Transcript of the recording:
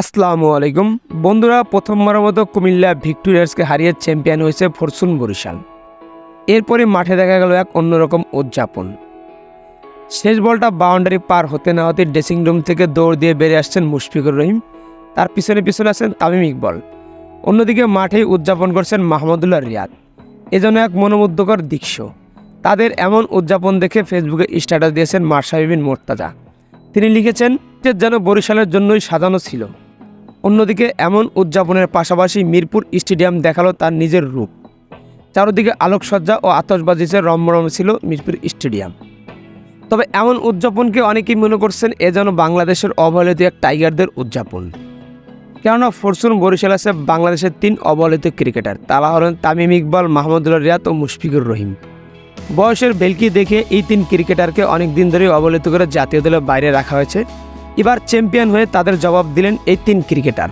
আসসালামু আলাইকুম। বন্ধুরা, প্রথমবারের মতো কুমিল্লা ভিক্টোরিয়ার্সকে হারিয়ে চ্যাম্পিয়ন হয়েছে ফরচুন বরিশাল। এরপরে মাঠে দেখা গেল এক অন্যরকম উদযাপন। শেষ বলটা বাউন্ডারি পার হতে না হতে ড্রেসিং রুম থেকে দৌড় দিয়ে বেরিয়ে আসছেন মুশফিকুর রহিম। তার পিছনে পিছনে আছেন তামিম ইকবল। অন্যদিকে মাঠেই উদযাপন করছেন মাহমুদুল্লাহ রিয়াদ। এজন্য এক মনোমুগ্ধকর দৃশ্য। তাদের এমন উদযাপন দেখে ফেসবুকে স্ট্যাটাস দিয়েছেন মার্শাবিবিন মোর্তাজা। তিনি লিখেছেন যেন বরিশালের জন্যই সাজানো ছিল। অন্যদিকে এমন উদযাপনের পাশাপাশি মিরপুর স্টেডিয়াম দেখাল তার নিজের রূপ। চারদিকে আলোকসজ্জা ও আতশবাজিতে রমরম ছিল মিরপুর স্টেডিয়াম। তবে এমন উদযাপনকে অনেকেই মনে করছেন এ যেন বাংলাদেশের অবহেলিত এক টাইগারদের উদযাপন। কেননা ফরচুন বরিশাল আছে বাংলাদেশের তিন অবহেলিত ক্রিকেটার, তারা হলেন তামিম ইকবাল, মাহমুদুল্লাহ রিয়াদ ও মুশফিকুর রহিম। বয়সের বেলকি দেখে এই তিন ক্রিকেটারকে অনেক দিন ধরেই অবহেলিত করে জাতীয় দলের বাইরে রাখা হয়েছে। এবার চ্যাম্পিয়ন হয়ে তাদের জবাব দিলেন এই তিন ক্রিকেটার।